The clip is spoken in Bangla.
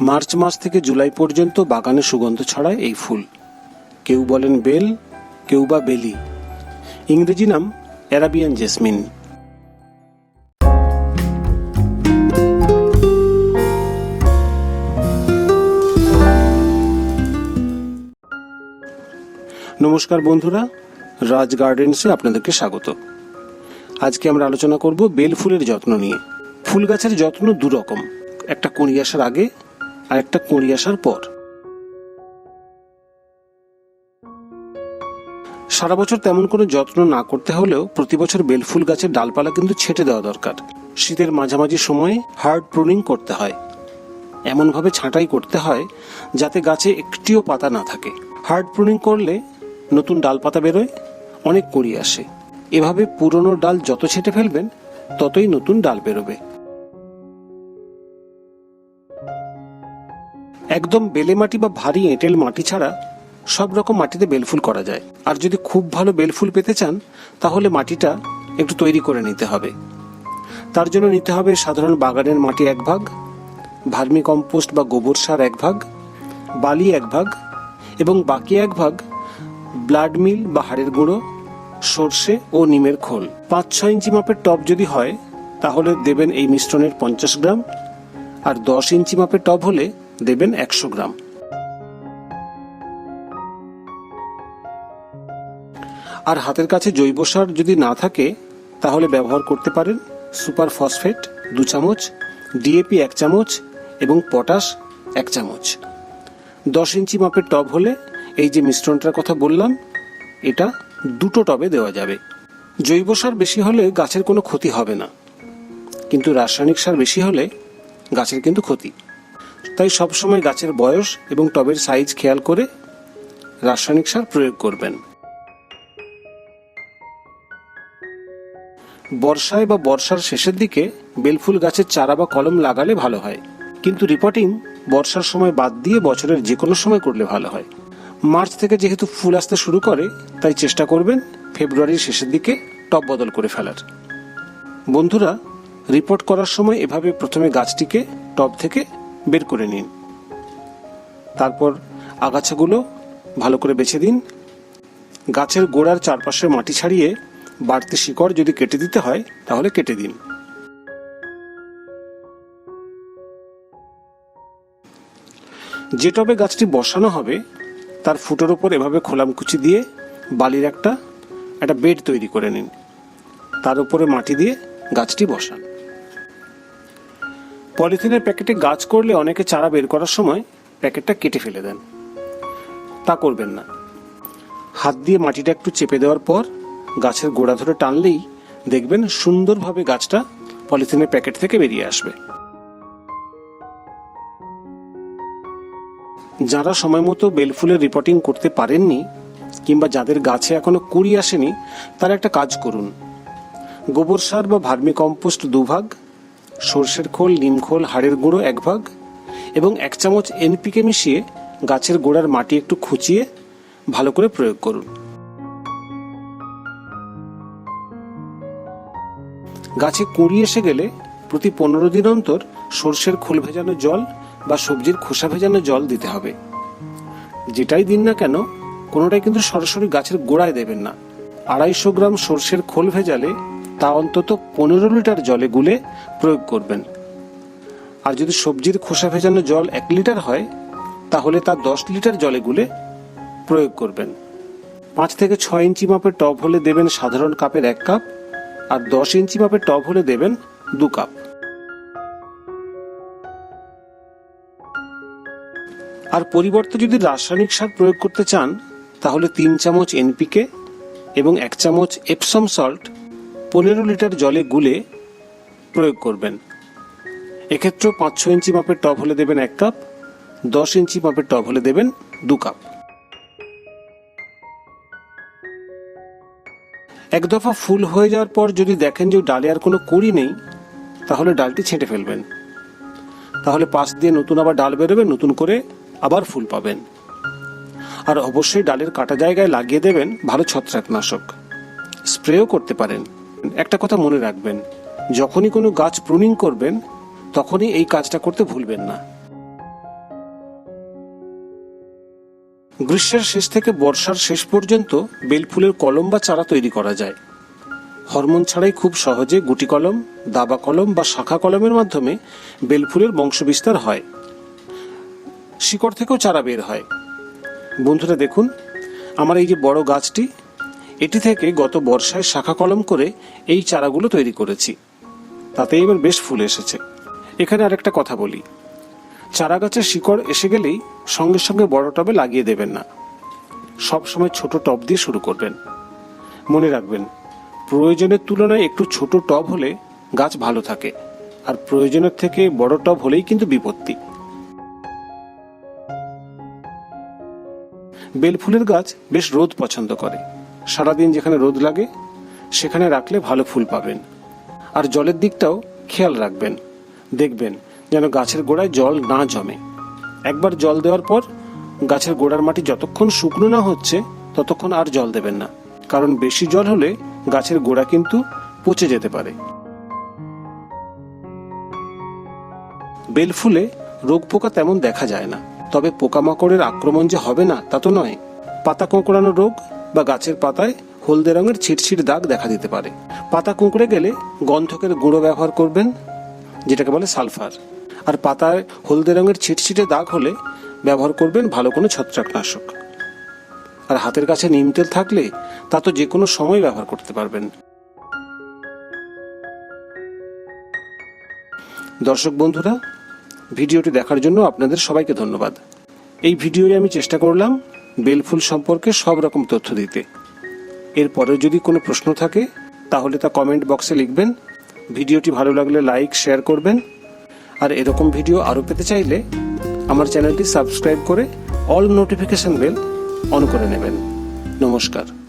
মার্চ মাস থেকে জুলাই পর্যন্ত বাগানে সুগন্ধ ছড়ায় এই ফুল। কেউ বলেন বেল, কেউ বা বেলি। ইংরেজি নাম অ্যারাবিয়ান জেসমিন। নমস্কার বন্ধুরা, রাজ গার্ডেন্সে আপনাদেরকে স্বাগত। আজকে আমরা আলোচনা করব বেল ফুলের যত্ন নিয়ে। ফুল গাছের যত্ন দুরকম। একটা কুঁড়ি আসার আগে আর একটা কুঁড়ি আসার পর। সারা বছর তেমন কোনো যত্ন না করতে হলেও প্রতি বছর বেলফুল গাছের ডালপালা কিন্তু ছেটে দেওয়া দরকার। শীতের মাঝামাঝি সময়ে হার্ড প্রুনিং করতে হয়। এমনভাবে ছাঁটাই করতে হয় যাতে গাছে একটিও পাতা না থাকে। হার্ড প্রুনিং করলে নতুন ডাল পাতা বেরোয়, অনেক কুড়ি আসে। এভাবে পুরনো ডাল যত ছেটে ফেলবেন, ততই নতুন ডাল বেরোবে। একদম বেলে মাটি বা ভারী এঁটেল মাটি ছাড়া সব রকম মাটিতে বেলফুল করা যায়। আর যদি খুব ভালো বেলফুল পেতে চান, তাহলে মাটিটা একটু তৈরি করে নিতে হবে। তার জন্য নিতে হবে সাধারণ বাগানের মাটি এক ভাগ, ভার্মি কম্পোস্ট বা গোবর সার এক ভাগ, বালি এক ভাগ এবং বাকি এক ভাগ ব্লাড মিল বা হাড়ের গুঁড়ো, সর্ষে ও নিমের খোল। পাঁচ ছয় ইঞ্চি মাপের টব যদি হয়, তাহলে দেবেন এই মিশ্রণের পঞ্চাশ গ্রাম। আর দশ ইঞ্চি মাপের টব হলে দেবেন একশো গ্রাম। আর হাতের কাছে জৈব সার যদি না থাকে, তাহলে ব্যবহার করতে পারেন সুপার ফসফেট দু চামচ, ডিএপি এক চামচ এবং পটাশ এক চামচ। দশ ইঞ্চি মাপের টব হলে এই যে মিশ্রণটার কথা বললাম, এটা দুটো টবে দেওয়া যাবে। জৈব সার বেশি হলে গাছের কোনো ক্ষতি হবে না। কিন্তু রাসায়নিক সার বেশি হলে গাছের কিন্তু ক্ষতি। তাই সবসময় গাছের বয়স এবং টবের সাইজ খেয়াল করে রাসায়নিক সার প্রয়োগ করবেন। বর্ষায় বা বর্ষার শেষের দিকে বেলফুল গাছের চারা বা কলম লাগালে ভালো হয়। কিন্তু রিপোর্টিং বর্ষার সময় বাদ দিয়ে বছরের যে কোনো সময় করলে ভালো হয়। মার্চ থেকে যেহেতু ফুল আসতে শুরু করে, তাই চেষ্টা করবেন ফেব্রুয়ারির শেষের দিকে টব বদল করে ফেলার। বন্ধুরা রিপোর্ট করার সময় এভাবে প্রথমে গাছটিকে টব থেকে বের করে নিন। তারপর আগাছাগুলো ভালো করে বেছে দিন। গাছের গোড়ার চারপাশে মাটি ছাড়িয়ে বাড়তি শিকড় যদি কেটে দিতে হয়, তাহলে কেটে দিন। যে টবে গাছটি বসানো হবে, তার ফুটোর ওপর এভাবে খোলামকুচি দিয়ে বালির একটা একটা বেড তৈরি করে নিন। তার উপরে মাটি দিয়ে গাছটি বসান। পলিথিনের প্যাকেটে গাছ করলে অনেকে চারা বের করার সময় প্যাকেটটা কেটে ফেলে দেন। তা করবেন না। হাত দিয়ে মাটিটা একটু চেপে দেওয়ার পর গাছের গোড়া ধরে টানলেই দেখবেন সুন্দরভাবে গাছটা পলিথিনের প্যাকেট থেকে বেরিয়ে আসবে। যারা সময় মতো বেলফুলের রিপোর্টিং করতে পারেননি কিংবা যাদের গাছে এখনও কুড়ি আসেনি, তারা একটা কাজ করুন। গোবর সার বা ভার্মি কম্পোস্ট দুভাগ সর্ষের খোল, নিম খোল, হাড়ের গুঁড়ো এক ভাগ এবং এক চামচ এনপিকে মিশিয়ে গাছের গোড়ার মাটি একটু খুঁচিয়ে ভালো করে প্রয়োগ করুন। গাছে কুঁড়ি এসে গেলে প্রতি পনেরো দিন অন্তর সর্ষের খোল ভেজানো জল বা সবজির খোসা ভেজানো জল দিতে হবে। যেটাই দিন না কেন, কোনোটাই কিন্তু সরাসরি গাছের গোড়ায় দেবেন না। আড়াইশো গ্রাম সর্ষের খোল ভেজালে তা অন্তত পনেরো লিটার জলে গুলে প্রয়োগ করবেন। আর যদি সবজির খোসা ভেজানো জল এক লিটার হয়, তাহলে তা দশ লিটার জলে গুলে প্রয়োগ করবেন। পাঁচ থেকে ছয় ইঞ্চি মাপের টব হলে দেবেন সাধারণ কাপের এক কাপ, আর দশ ইঞ্চি মাপের টব হলে দেবেন দু কাপ। আর পরিবর্তে যদি রাসায়নিক সার প্রয়োগ করতে চান, তাহলে তিন চামচ এনপিকে এবং এক চামচ এপসম সল্ট পনেরো লিটার জলে গুলে প্রয়োগ করবেন। এক্ষেত্রেও পাঁচ ছ ইঞ্চি মাপের টব হলে দেবেন এক কাপ, দশ ইঞ্চি মাপের টব হলে দেবেন দু কাপ। এক দফা ফুল হয়ে যাওয়ার পর যদি দেখেন যে ডালে আর কোনো কুড়ি নেই, তাহলে ডালটি ছেঁটে ফেলবেন। তাহলে পাশ দিয়ে নতুন আবার ডাল বেরোবে, নতুন করে আবার ফুল পাবেন। আর অবশ্যই ডালের কাটা জায়গায় লাগিয়ে দেবেন ভালো ছত্রাকনাশক। স্প্রেও করতে পারেন। একটা কথা মনে রাখবেন, যখনই কোনো গাছ প্রুনিং করবেন, তখনই এই কাজটা করতে ভুলবেন না। গ্রীষ্মের শেষ থেকে বর্ষার শেষ পর্যন্ত বেলফুলের কলম বা চারা তৈরি করা যায়। হরমোন ছাড়াই খুব সহজে গুটি কলম, দাবা কলম বা শাখা কলমের মাধ্যমে বেলফুলের বংশবিস্তার হয়। শিকড় থেকেও চারা বের হয়। বন্ধুরা দেখুন, আমার এই যে বড় গাছটি এটি থেকে গত বর্ষায় শাখা কলম করে এই চারাগুলো তৈরি করেছি। তাতে এবার বেশ ফুল এসেছে। এখানে আরেকটা কথা বলি। চারা গাছের শিকড় এসে গেলেই সঙ্গে সঙ্গে বড় টবে লাগিয়ে দেবেন না। সব সময় ছোট টব দিয়ে শুরু করবেন। মনে রাখবেন, প্রয়োজনের তুলনায় একটু ছোট টব হলে গাছ ভালো থাকে, আর প্রয়োজনের থেকে বড় টব হলেই কিন্তু বিপত্তি। বেলফুলের গাছ বেশ রোদ পছন্দ করে। সারাদিন যেখানে রোদ লাগে, সেখানে রাখলে ভালো ফুল পাবেন। আর জলের দিকটাও খেয়াল রাখবেন। দেখবেন যেন গাছের গোড়ায় জল না জমে। একবার জল দেওয়ার পর গাছের গোড়ার মাটি যতক্ষণ শুকনো না হচ্ছে, ততক্ষণ আর জল দেবেন না। কারণ বেশি জল হলে গাছের গোড়া কিন্তু পচে যেতে পারে। বেল ফুলে রোগ পোকা তেমন দেখা যায় না। তবে পোকামাকড়ের আক্রমণ যে হবে না, তা তো নয়। পাতা কোঁকড়ানো রোগ বা গাছের পাতায় হলদে রঙের ছিটছিট দাগ দেখা দিতে পারে। পাতা কুঁকড়ে গেলে গন্ধকের গুঁড়ো ব্যবহার করবেন, যেটাকে বলে সালফার। আর পাতায় হলদে রঙের ছিটছিটে দাগ হলে ব্যবহার করবেন ভালো কোনো ছত্রাকনাশক। আর হাতের কাছে নিম তেল থাকলে তা তো যে কোনো সময় ব্যবহার করতে পারবেন। দর্শক বন্ধুরা, ভিডিওটি দেখার জন্য আপনাদের সবাইকে ধন্যবাদ। এই ভিডিওয়ে আমি চেষ্টা করলাম বেলফুল সম্পর্কে সব রকম তথ্য দিতে। এরপরে যদি কোনো প্রশ্ন থাকে, তাহলে তা কমেন্ট বক্সে লিখবেন। ভিডিওটি ভালো লাগলে লাইক, শেয়ার করবেন। আর এরকম ভিডিও আরও পেতে চাইলে আমার চ্যানেলটি সাবস্ক্রাইব করে অল নোটিফিকেশন বেল অন করে নেবেন। নমস্কার।